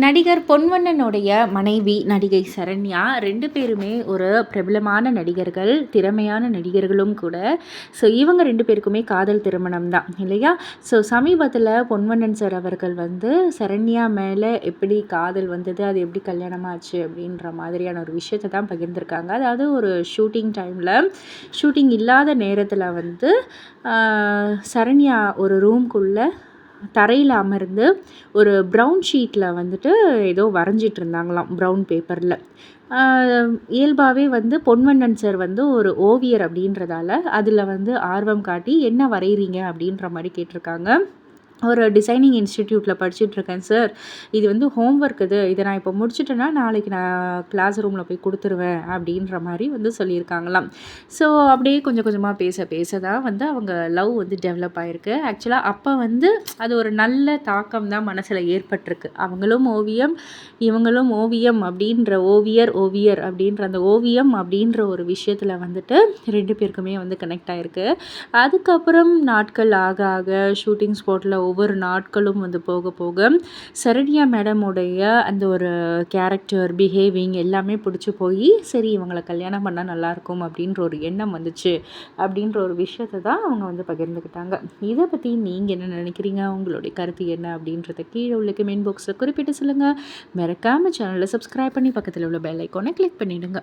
நடிகர் பொன்வண்ணனுடைய மனைவி நடிகை சரண்யா ரெண்டு பேருமே ஒரு பிரபலமான நடிகர்கள் திறமையான நடிகர்களும் கூட. ஸோ இவங்க ரெண்டு பேருக்குமே காதல் திருமணம் தான் இல்லையா? ஸோ சமீபத்தில் பொன்வண்ணன் சார் அவர்கள் வந்து சரண்யா மேலே எப்படி காதல் வந்தது அது எப்படி கல்யாணமாச்சு அப்படின்ற மாதிரியான ஒரு விஷயத்தை தான் பகிர்ந்திருக்காங்க. அதாவது ஒரு ஷூட்டிங் டைமில் ஷூட்டிங் இல்லாத நேரத்தில் வந்து சரண்யா ஒரு ரூம்குள்ளே தரையில் அமர்ந்து ஒரு ப்ரௌன் ஷீட்டில் வந்துட்டு ஏதோ வரைஞ்சிட்டு இருந்தாங்களாம் ப்ரௌன் பேப்பரில் இயல்பாகவே வந்து பொன்வண்ணன் சார் வந்து ஒரு ஓவியர் அப்படின்றதால அதில் வந்து ஆர்வம் காட்டி என்ன வரைகிறீங்க அப்படின்ற மாதிரி கேட்டிருக்காங்க. ஒரு டிசைனிங் இன்ஸ்டிடியூட்டில் படிச்சுட்ருக்கேன் சார் இது வந்து ஹோம் ஒர்க் இது. இதை நான் இப்போ முடிச்சுட்டேன்னா நாளைக்கு நான் கிளாஸ் ரூமில் போய் கொடுத்துருவேன் அப்படின்ற மாதிரி வந்து சொல்லியிருக்காங்களாம். ஸோ அப்படியே கொஞ்சம் கொஞ்சமாக பேச பேச தான் வந்து அவங்க லவ் வந்து டெவலப் ஆகிருக்கு ஆக்சுவலாக அப்போ வந்து அது ஒரு நல்ல தாக்கம் தான் மனசில் ஏற்பட்டிருக்கு. அவங்களும் ஓவியம் இவங்களும் ஓவியம் அப்படின்ற ஓவியர் ஓவியர் அப்படின்ற அந்த ஓவியம் அப்படின்ற ஒரு விஷயத்தில் வந்துட்டு ரெண்டு பேருக்குமே வந்து கனெக்ட் ஆகிருக்கு அதுக்கப்புறம் நாட்கள் ஆக ஆக ஷூட்டிங் ஸ்பாட்டில் ஒவ்வொரு நாட்களும் வந்து போக போக சரண்யா மேடமுடைய அந்த ஒரு கேரக்டர் பிஹேவிங் எல்லாமே பிடிச்சி போய் சரி இவங்களை கல்யாணம் பண்ணால் நல்லாயிருக்கும் அப்படின்ற ஒரு எண்ணம் வந்துச்சு. அப்படின்ற ஒரு விஷயத்தை தான் அவங்க வந்து பகிர்ந்துக்கிட்டாங்க. இதை பற்றி நீங்கள் என்ன நினைக்கிறீங்க? உங்களுடைய கருத்து என்ன? அப்படின்றத கீழே உள்ள கமெண்ட் பாக்ஸில் குறிப்பிட்டு சொல்லுங்கள் மறக்காமல் சேனலில் சப்ஸ்கிரைப் பண்ணி பக்கத்தில் உள்ள பெல் ஐக்கானை கிளிக் பண்ணிவிடுங்க